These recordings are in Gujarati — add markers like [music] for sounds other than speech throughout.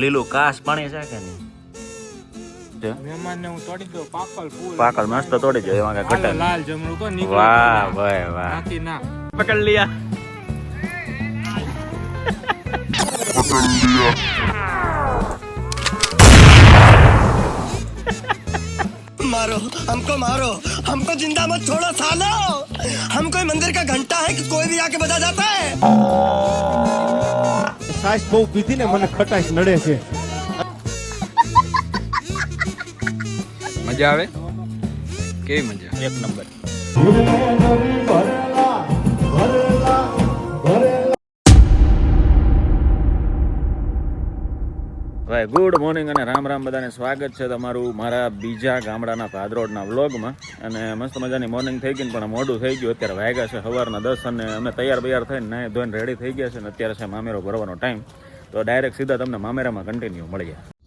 લીલું કાસ પાણી છે કે નહીં છે? મહેમાનને હું તોડી દઉં પાકલ ફૂલ પાકળ મસ્ત તોડી જાય એમાં કઈ હાલો, ઘટે લાલ જમરૂ કો નહીં. નીકળો વાહ ભાઈ વાહ નાખી ના પકડ लिया मारो हमको मारो हमको जिंदा मत छोड़ो सालो हम कोई मंदिर का घंटा है कि कोई भी आके बजा जाता है સાસ બહુ પીધી ને મને ખટાશ નડે છે. મજા આવે? કેવી મજા? એક નંબર. ભાઈ ગુડ મોર્નિંગ અને રામ રામ બધાને સ્વાગત છે તમારું મારા બીજા ગામડાના ભાદરોડના વ્લોગમાં. અને મસ્ત મજાની મોર્નિંગ થઈ ગઈ પણ મોડું થઈ ગયું. અત્યારે વાગ્યા છે સવારના દસ અને અમે તૈયાર બૈયાર થઈને નાય ધોઈને રેડી થઈ ગયા છે અને અત્યારે છે મામેરો ભરવાનો ટાઈમ તો ડાયરેક્ટ સીધા તમને મામેરામાં કન્ટિન્યુ મળી જાય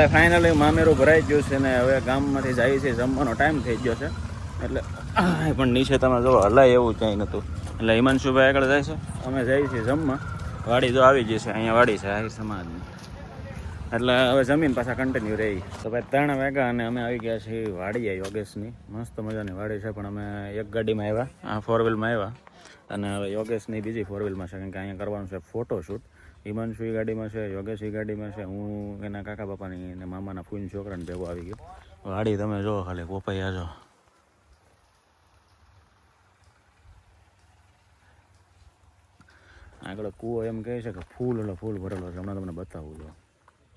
ભાઈ ફાઇનલી મામેરું ભરાઈ ગયું છે ને હવે ગામમાંથી જાય છે, જમવાનો ટાઈમ થઈ ગયો છે. એટલે પણ નીચે તમે જો હલાય એવું ક્યાંય નહોતું. એટલે હિમાંશુભાઈ આગળ જાય છે. અમે જઈએ છીએ જમવા. વાડી જો આવી જશે અહીંયા વાડી છે આહિર સમાજની. એટલે હવે જમીન પાછા કન્ટિન્યુ રહી. તો ભાઈ ત્રણ વાગ્યા અને અમે આવી ગયા છીએ વાડીએ, યોગેશની. મસ્ત મજાની વાડી છે, પણ અમે એક ગાડીમાં આવ્યા, આ ફોર વ્હીલમાં આવ્યા. અને હવે યોગેશની બીજી ફોર વ્હીલમાં છે, કારણ કે અહીંયા કરવાનું છે ફોટોશૂટ હિમાંશુ એ ગાડીમાં છે યોગેશ ગાડીમાં છે હું એના કાકા બાપાની અને મામાના ફૂન છોકરાને ભેગો આવી ગયો. ગાડી તમે જો ખાલી પોપૈયા જો આગળ કૂવો એમ કહે છે કે ફૂલ એટલે ફૂલ ભરેલો છે હમણાં તમને બતાવું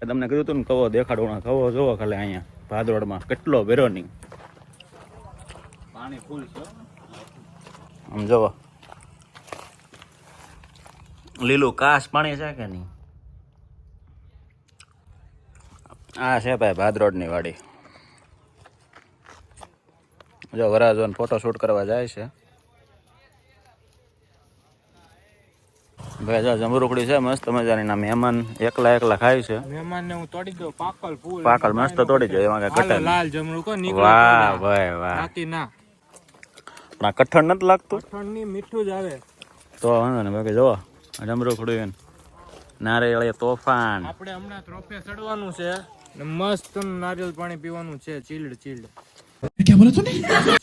એ તમને કીધું હતું ને કવો દેખાડો ના કવો જોવો ખાલી અહીંયા ભાદરોડમાં કેટલો ભેરો નહીં. પાણી ફૂલ છે આમ જોવો. લીલું કાસ પાણી છે કે નહીં? આ છે ભાઈ ભાદરોડની વાડી. જો વરાજોન ફોટો શૂટ કરવા જાય છે. ભાઈ જો જમરૂકડી છે મસ્ત મજાની ના મહેમાન એકલા એકલા ખાય છે. મહેમાનને હું તોડી દઉં પાકલ ફૂલ. પાકલ મસ્ત તોડી જાય એમાં હાલો, લાલ જમરૂ નીકળો વાહ ભાઈ વાહ. નાખી ના. પણ કઠણ નથી લાગતું? કઠણની મીઠું જ આવે. તો વાંધો ને બાકી જો જમરૂખડું એને. નારિયેળ તોફાન. આપણે હમણાં ત્રોફે ચડવાનું છે ને મસ્ત નારિયેળ પાણી પીવાનું છે ચીલ્ડ ચીલ્ડ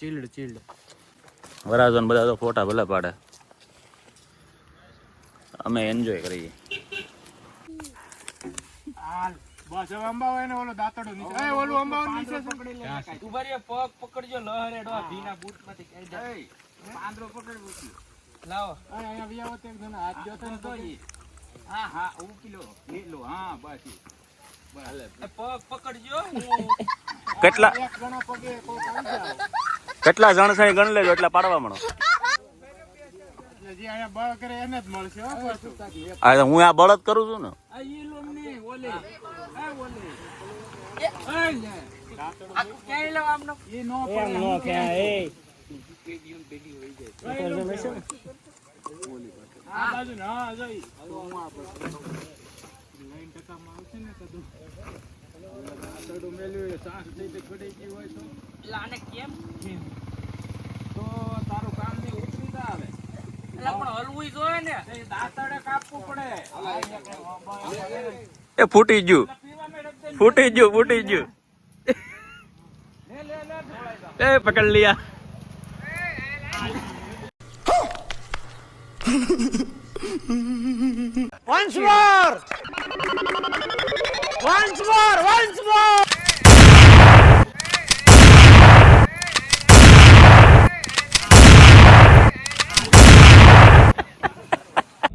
ચીલ્ડ ચીલ્ડ વરાજન બધા તો ફોટા ભલે પાડે. અમે એન્જોય કરીએ. બસ હવે અંબાવો એને ઓલો દાતડો નીચે એ ઓલું અંબાવો નીચે છે. ઊભા રે પગ પકડજો લહરે ડો ભીના બૂટમાંથી કાઈ જાય. પાંદરો પકડી બૂટી લાવો. અહીંયા વિયાવો તે જણ હાથ જો તો હા હા ઉકીલો લીલો હા બસ પગ પકડજો. કેટલા એક જણા પગે કોક આવી જાવ કેટલા જણ છે ગણ લેજો એટલા પાડવા મળો. અહીંયા બળ કરે એને જ મળશે હો. આ તો હું આ બળદ કરું છું ને? આ નો લોમની ઓલે. એ એ એ એ તે તારું કામની ઉતરી આવે એટલે પણ હલવું જોઈએ ને. તે કાપવું પડે. એ ફૂટી ગયું. ફૂટી ગયું ફૂટી ગયું. [laughs] પકડ લે લે more! Once more! Once more!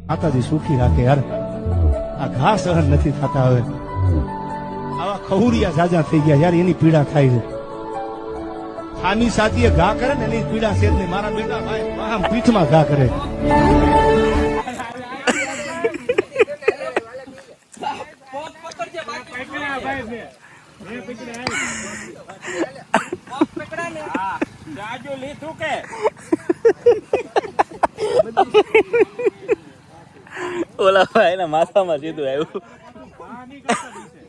માતાજી સુખી રાખે યાર આ ઘા સહન નથી થતા હવે આવા ખહુરિયા જાજા થઈ ગયા યાર, એની પીડા થાય છે ખામી સાથીએ ઘા કરે ને એની પીડા છે નહીં મારા બેટા ભાઈ આમ પીઠમાં ઘા કરે. ઓલા ભાઈ ના માથામાં સીધું આવ્યું પાણી કરતા દિવસે.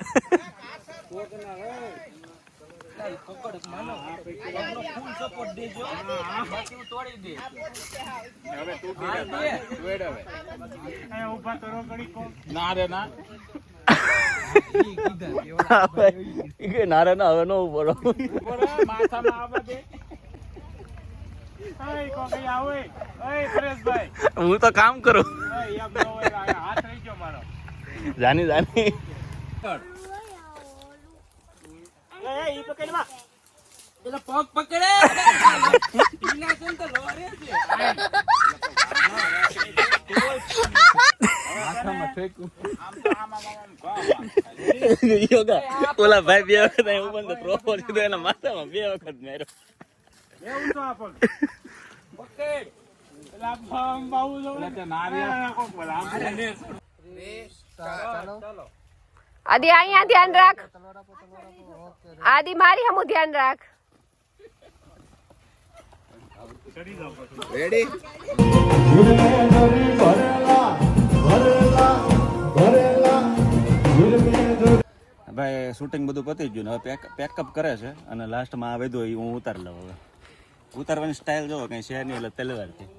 પકડ માનો પગનો ફૂલ સપોર્ટ દેજો બાકી હું તોડી દે હવે તું. દે હવે. એ ઊભા કરો ઘડી કો. ના રે ના. હું તો કામ કરું. જાની જાની એટલે પગ પકડે. ઈના છે ને તો લહરે છે. ઓલા ભાઈ બે વખત અહીં ઉપર પ્રોપર સીધો એના માથામાં બે વખત એવું તો પકડ બાવું. કોક બોલે, આદિ અહીંયા ધ્યાન રાખ. આદિ મારી હમું ધ્યાન રાખ. ભાઈ શૂટિંગ બધું પતી ગયું ને હવે પેક પેકઅપ કરે છે અને લાસ્ટમાં આ બધું હું ઉતાર લઉં હવે. ઉતારવાની સ્ટાઇલ જોવો કઈ છે નહીં એટલે તલવારથી.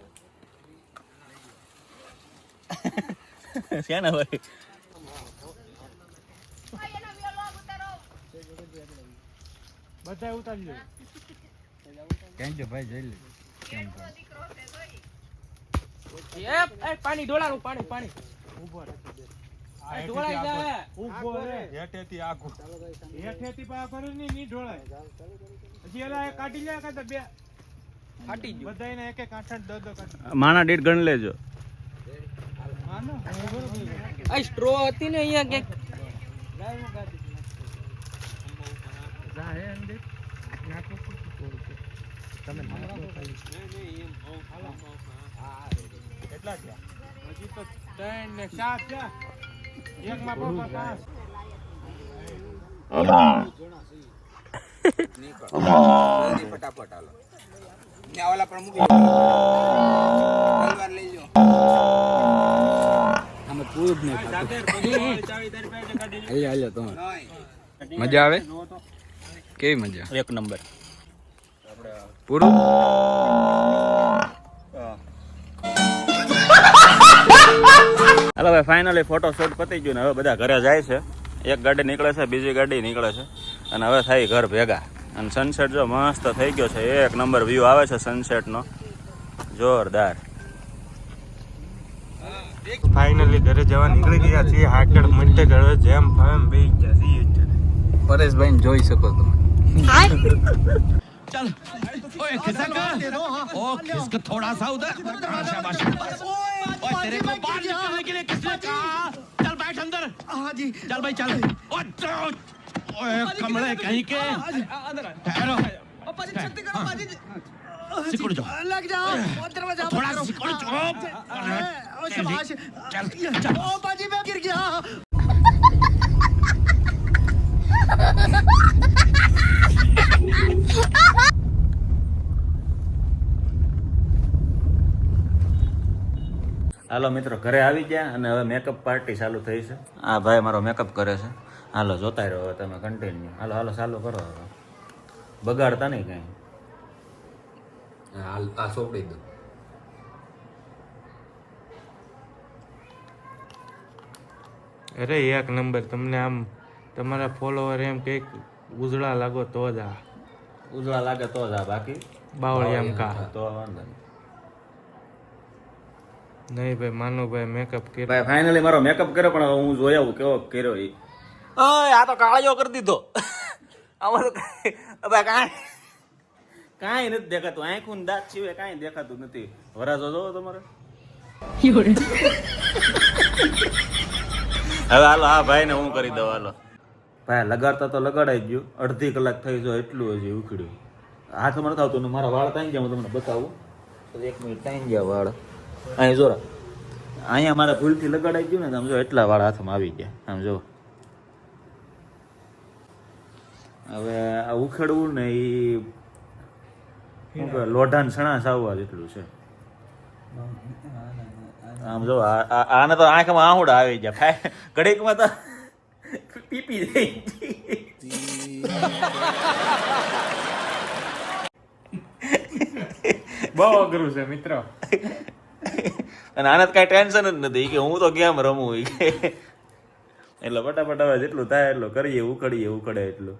છે ને ભાઈ? બધા ઉતારી લે. પાણી ડોલાનું પાણી પાણી આ પાણી દસ કાઢી. માણા દીઠ ગણ લેજો? સ્ટ્રો હતી ને અહીંયા ક્યાંક. કેટલા થયા? હજી તો ત્રણ ને ચાર થયા. એકમાં પપ્પા પાંચ. મજા આવે કેવી મજા એક નંબર પૂરું [laughs] હાલો ભાઈ ફાઇનલી ફોટો શૂટ પતી ગયું ને હવે બધા ઘરે જાય છે. એક ગાડી નીકળે છે બીજી ગાડી નીકળે છે. અને હવે થાય ઘર ભેગા. અને સનસેટ જો મસ્ત થઈ ગયો છે. એક નંબર વ્યૂ આવે છે સનસેટનો જોરદાર. ફાઇનલી ઘરે જવા નીકળી ગયા છીએ. હાકડ મંટે ઘરે જેમ ફામ બે ગયા છીએ પરેશભાઈ જોઈ શકો તમે. [laughs] ओए खिसक ओ खिसक थोड़ा सा उधर? शाबाश ओए तेरे को बाहर निकलने के लिए किसने कहा? चल बैठ अंदर। हाँ जी। चल भाई चल। ओए तो, कमरे कहीं के? ठहरो। सिकुड़ जाओ। लग जाओ। दरवाज़ा थोड़ा सिकुड़ जाओ। ओ शाबाश। चल चल। ओ पाजी मैं गिर गया। હાલો મિત્રો ઘરે આવી ગયા અને હવે મેકઅપ પાર્ટી ચાલુ થઈ છે. આ ભાઈ મારો મેકઅપ કરે છે. હાલો જોતા રહ્યો હવે તમે કન્ટિન્યુ હાલો હાલો ચાલુ કરો હવે. બગાડતા નહીં કાંઈ. હાલ આ સોંપડી દો. અરે એક નંબર તમને આમ તમારા ફોલોવર એમ કંઈક ઉજળા લાગો તો જ આ. ઉજળા લાગે તો જ આ બાકી. બાવળિયામ કા. તો વાંધો નહીં. નહીં ભાઈ માનુભાઈ મેકઅપ કર્યો. ભાઈ ફાઇનલી મારો મેકઅપ કર્યો પણ હું જોઈ આવું કેવો કર્યો એ ઓય આ તો કાળિયો કરી દીધો. આમાં તો કાંઈ હવે કાંઈ. કાંઈ નથી દેખાતું. આંખું ને દાંત સિવાય કાંઈ દેખાતું નથી. વરાજો જોવો તમારે. હવે હાલો હા ભાઈ ને હું કરી દઉં હાલો. ભાઈ લગાડતા તો લગાડાઈ ગયું. અડધી કલાક થઈ જો એટલું હજી ઉખડ્યું. હાથમાં નથી આવતું ને મારા વાળ તાઈ ગયા હું તમને બતાવું. તો એક મિનિટ તાઈ ગયા વાળ. અહીં જોરા. અહીંયા મારા ભૂલથી લગાડાઈ ગયું ને આમ જો એટલા વાળા હાથમાં આવી ગયા. આમ જો. હવે આ ઉખેડવું ને એ લોઢાન સણા સાવવા જેટલું છે. આમ જો આને તો આંખમાં આહુડા આવી ગયા. ખાય ઘડીકમાં તો પીપી થઈ બહુ અઘરું છે મિત્રો. અને આને કાંઈ ટેન્શન જ નથી. કે હું તો કેમ રમું? એટલે ફટાફટ હવે જેટલું થાય એટલું કરીએ, ઉકળીએ, ઉકળે એટલું.